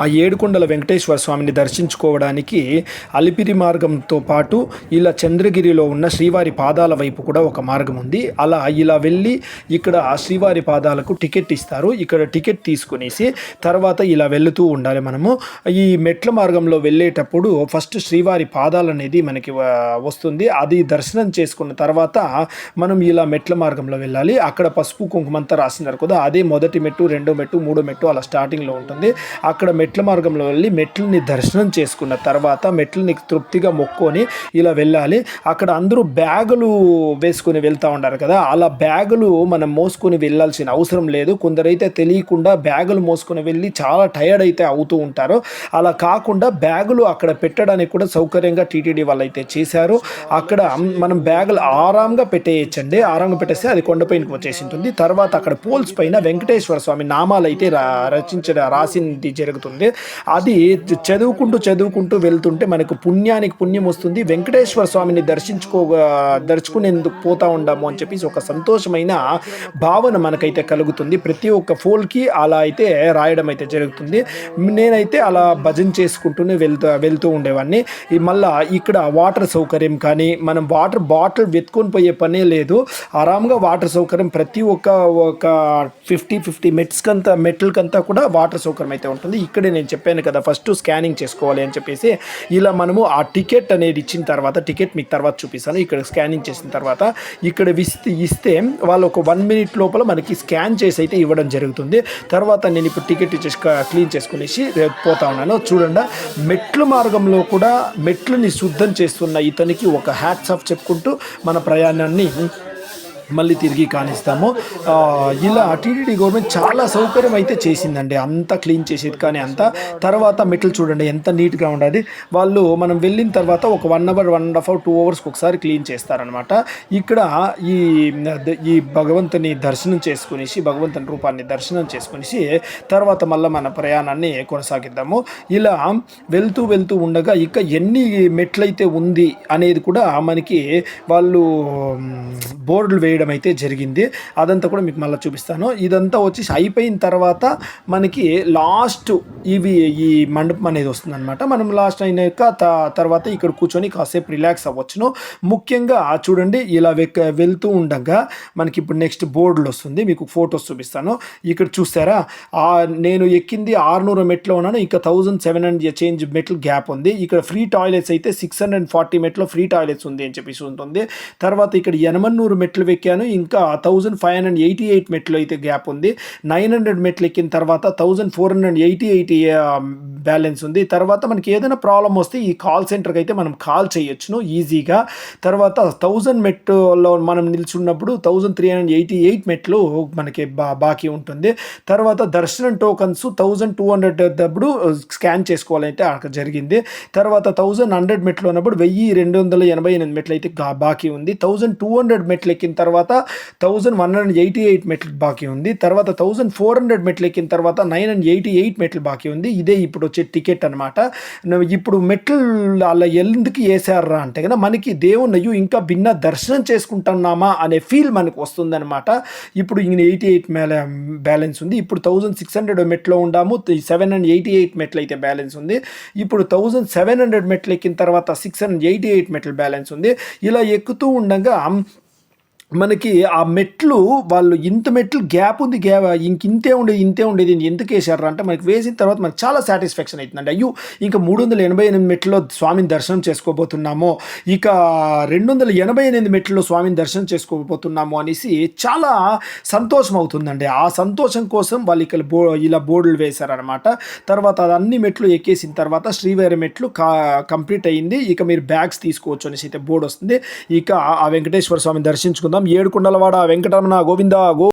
ఆ ఏడుకొండల వెంకటేశ్వర స్వామిని దర్శించుకోవడానికి అలిపిరి మార్గంతో పాటు ఇలా చంద్రగిరిలో ఉన్న శ్రీవారి పాదాల వైపు కూడా ఒక మార్గం ఉంది. అలా ఇలా వెళ్ళి ఇక్కడ ఆ శ్రీవారి పాదాలకు టికెట్ ఇస్తారు. ఇక్కడ టికెట్ తీసుకునేసి తర్వాత ఇలా వెళుతూ ఉండాలి మనము. ఈ మెట్ల మార్గంలో వెళ్ళేటప్పుడు ఫస్ట్ శ్రీవారి పాదాలు అనేది మనకి వస్తుంది. అది దర్శనం చేసుకున్న తర్వాత మనం ఇలా మెట్ల మార్గంలో వెళ్ళాలి. అక్కడ పసుపు కుంకుమంతా రాసినారు కదా అదే మొదటి మెట్టు రెండో మెట్టు మూడో మెట్టు అలా స్టార్టింగ్లో ఉంటుంది. అక్కడ మెట్ల మార్గంలో వెళ్ళి మెట్లని దర్శనం చేసుకున్న తర్వాత మెట్లని తృప్తిగా మొక్కొని ఇలా వెళ్ళాలి. అక్కడ అందరూ బ్యాగులు వేసుకొని వెళ్తూ ఉన్నారు కదా. అలా బ్యాగులు మనం మోసుకొని వెళ్ళాల్సిన అవసరం లేదు. కొందరైతే తెలియకుండా బ్యాగులు మోసుకొని వెళ్ళి చాలా టైర్డ్ అయితే అవుతూ ఉంటారు. అలా కాకుండా బ్యాగులు అక్కడ పెట్టడానికి కూడా సౌకర్యంగా టీటీడీ వాళ్ళు అయితే చేశారు. అక్కడ మనం బ్యాగులు ఆరాంగా పెట్టేయచ్చండి. ఆరాంగా పెట్టేస్తే అది కొండపైనకి వచ్చేసి ఉంటుంది తర్వాత అక్కడ పోల్స్ పైన వెంకటేశ్వర స్వామి నామాలు అయితే రచించడం రాసింది జరుగుతుంది. అది చదువుకుంటూ చదువుకుంటూ వెళ్తుంటే మనకు పుణ్యానికి పుణ్యం వస్తుంది. వెంకటేశ్వర స్వామిని దర్శించుకో దర్శుకునేందుకు పోతా ఉండాము అని చెప్పేసి ఒక సంతోషమైన భావన మనకైతే కలుగుతుంది. ప్రతి ఒక్క ఫోల్కి అలా అయితే రాయడం అయితే జరుగుతుంది. నేనైతే అలా భజన చేసుకుంటూనే వెళ్తూ వెళ్తూ ఉండేవాడిని మళ్ళా ఇక్కడ వాటర్ సౌకర్యం కానీ మనం వాటర్ బాటిల్ వెతుకొని పోయే పనే లేదు. ఆరాంగా వాటర్ సౌకర్యం ప్రతి ఒక్క ఒక ఫిఫ్టీ ఫిఫ్టీ మెట్స్కంతా మెట్లకంతా కూడా వాటర్ సౌకర్యం అయితే ఉంటుంది. ఇక్కడ నేను చెప్పాను కదా ఫస్ట్ స్కానింగ్ చేసుకోవాలి అని చెప్పేసి ఇలా మనము ఆ టికెట్ అనేది ఇచ్చిన తర్వాత టికెట్ మీకు తర్వాత చూపిస్తాను ఇక్కడ స్కానింగ్ చేసిన తర్వాత ఇక్కడ ఇస్తే ఇస్తే వాళ్ళు ఒక వన్ మినిట్ లోపల మనకి స్కాన్ చేసి అయితే ఇవ్వడం జరుగుతుంది. తర్వాత నేను ఇప్పుడు టికెట్ ఇచ్చేసి క్లీన్ చేసుకునేసి పోతా ఉన్నాను. చూడండి మెట్ల మార్గంలో కూడా మెట్లని శుద్ధం చేస్తున్న ఇతనికి ఒక హ్యాట్స్ ఆఫ్ చెప్పుకుంటూ మన ప్రయాణాన్ని మళ్ళీ తిరిగి కానిస్తాము. ఇలా టీటీడీ గవర్నమెంట్ చాలా సౌకర్యం అయితే చేసిందండి. అంతా క్లీన్ చేసేది కానీ అంతా. తర్వాత మెట్లు చూడండి ఎంత నీట్గా ఉండాలి వాళ్ళు మనం వెళ్ళిన తర్వాత ఒక one hour one and half hour two అవర్స్కి ఒకసారి క్లీన్ చేస్తారనమాట ఇక్కడ ఈ ఈ భగవంతుని దర్శనం చేసుకునేసి భగవంతుని రూపాన్ని దర్శనం చేసుకునేసి తర్వాత మళ్ళీ మన ప్రయాణాన్ని కొనసాగిద్దాము. ఇలా వెళ్తూ వెళ్తూ ఉండగా ఇక ఎన్ని మెట్లయితే ఉంది అనేది కూడా మనకి వాళ్ళు బోర్డులు వేయ చేయడం అయితే జరిగింది. అదంతా కూడా మీకు మళ్ళీ చూపిస్తాను. ఇదంతా వచ్చేసి అయిపోయిన తర్వాత మనకి లాస్ట్ ఇవి ఈ మండపం అనేది వస్తుందన్నమాట. మనం లాస్ట్ అయినాక త- తర్వాత ఇక్కడ కూర్చొని కాసేపు రిలాక్స్ అవ్వచ్చును. ముఖ్యంగా చూడండి ఇలా వెళ్తూ ఉండగా మనకి ఇప్పుడు నెక్స్ట్ బోర్డులు వస్తుంది. మీకు ఫొటోస్ చూపిస్తాను. ఇక్కడ చూస్తారా? నేను ఎక్కింది ఆరునూరు మెట్లో ఉన్నాను. ఇంకా థౌజండ్ సెవెన్ హండ్రెడ్ చేంజ్ మెట్లు గ్యాప్ ఉంది. ఇక్కడ ఫ్రీ టాయిలెట్స్ అయితే సిక్స్ హండ్రెడ్ ఫార్టీ మెట్లో ఫ్రీ టాయిలెట్స్ ఉంది అని చెప్పేసి ఉంటుంది. తర్వాత ఇక్కడ ఎనమన్నూరు మెట్లు ఎక్కాను ఇంకా thousand five hundred eighty eight మెట్లు అయితే గ్యాప్ ఉంది. నైన్ హండ్రెడ్ మెట్లు ఎక్కిన తర్వాత thousand four hundred eighty eight balance ఉంది. తర్వాత మనకి ఏదైనా ప్రాబ్లం వస్తే ఈ కాల్ సెంటర్కి అయితే మనం కాల్ చేయొచ్చును ఈజీగా తర్వాత థౌజండ్ మెట్లో మనం నిల్చున్నప్పుడు thousand three hundred eighty eight మెట్లు మనకి బా బాకీ ఉంటుంది. తర్వాత దర్శనం టోకన్స్ థౌజండ్ టూ హండ్రెడ్ అప్పుడు స్కాన్ చేసుకోవాలంటే అక్కడ జరిగింది. తర్వాత థౌజండ్ హండ్రెడ్ మెట్లు ఉన్నప్పుడు వెయ్యి రెండు వందల ఎనభై ఎనిమిది మెట్లు అయితే బాకీ ఉంది. థౌజండ్ టూ హండ్రెడ్ మెట్లు ఎక్కిన తర్వాత thousand one hundred eighty eight మెట్లు బాకీ ఉంది. తర్వాత థౌజండ్ ఫోర్ హండ్రెడ్ మెట్లు ఎక్కిన తర్వాత నైన్ హండ్రెడ్ ఎయిటీ ఎయిట్ మెట్లు బాకీ ఉంది. ఇదే ఇప్పుడు వచ్చే టికెట్ అనమాట ఇప్పుడు మెట్లు అలా ఎందుకు వేసారా అంటే కదా మనకి దేవుని అయ్యో ఇంకా భిన్న దర్శనం చేసుకుంటున్నామా అనే ఫీల్ మనకు వస్తుందన్నమాట. ఇప్పుడు ఇంక ఎయిటీ ఎయిట్ బ్యాలెన్స్ ఉంది. ఇప్పుడు థౌజండ్ సిక్స్ హండ్రెడ్ మెట్లో ఉండాము. సెవెన్ అండ్ ఎయిటీ ఎయిట్ మెట్లు అయితే బ్యాలెన్స్ ఉంది. ఇప్పుడు థౌజండ్ సెవెన్ హండ్రెడ్ మెట్లు ఎక్కిన తర్వాత సిక్స్ హండ్రెడ్ ఎయిటీ ఎయిట్ మెట్లు బ్యాలెన్స్ ఉంది. ఇలా ఎక్కుతూ ఉండగా మనకి ఆ మెట్లు వాళ్ళు ఇంత మెట్లు గ్యాప్ ఉంది గ్యాప్ ఇంక ఇంతే ఉండేది ఇంతే ఉండేది ఎందుకు వేసారు అంటే మనకి వేసిన తర్వాత మనకి చాలా సాటిస్ఫాక్షన్ అవుతుందండి అయ్యో ఇంకా మూడు వందల ఎనభై ఎనిమిది మెట్లో స్వామిని దర్శనం చేసుకోబోతున్నాము ఇక రెండు వందల ఎనభై ఎనిమిది మెట్లో స్వామిని దర్శనం చేసుకోబోతున్నాము అనేసి చాలా సంతోషం అవుతుందండి ఆ సంతోషం కోసం వాళ్ళు ఇక్కడ బో ఇలా బోర్డులు వేశారనమాట తర్వాత అది అన్ని మెట్లు ఎక్కేసిన తర్వాత శ్రీవారి మెట్లు కా కంప్లీట్ అయ్యింది. ఇక మీరు బ్యాగ్స్ తీసుకోవచ్చు అనేసి అయితే బోర్డు వస్తుంది. ఇక ఆ వెంకటేశ్వర స్వామిని దర్శించుకుందాం. ఏడుకొండలవాడ వెంకటరమణ గోవింద గో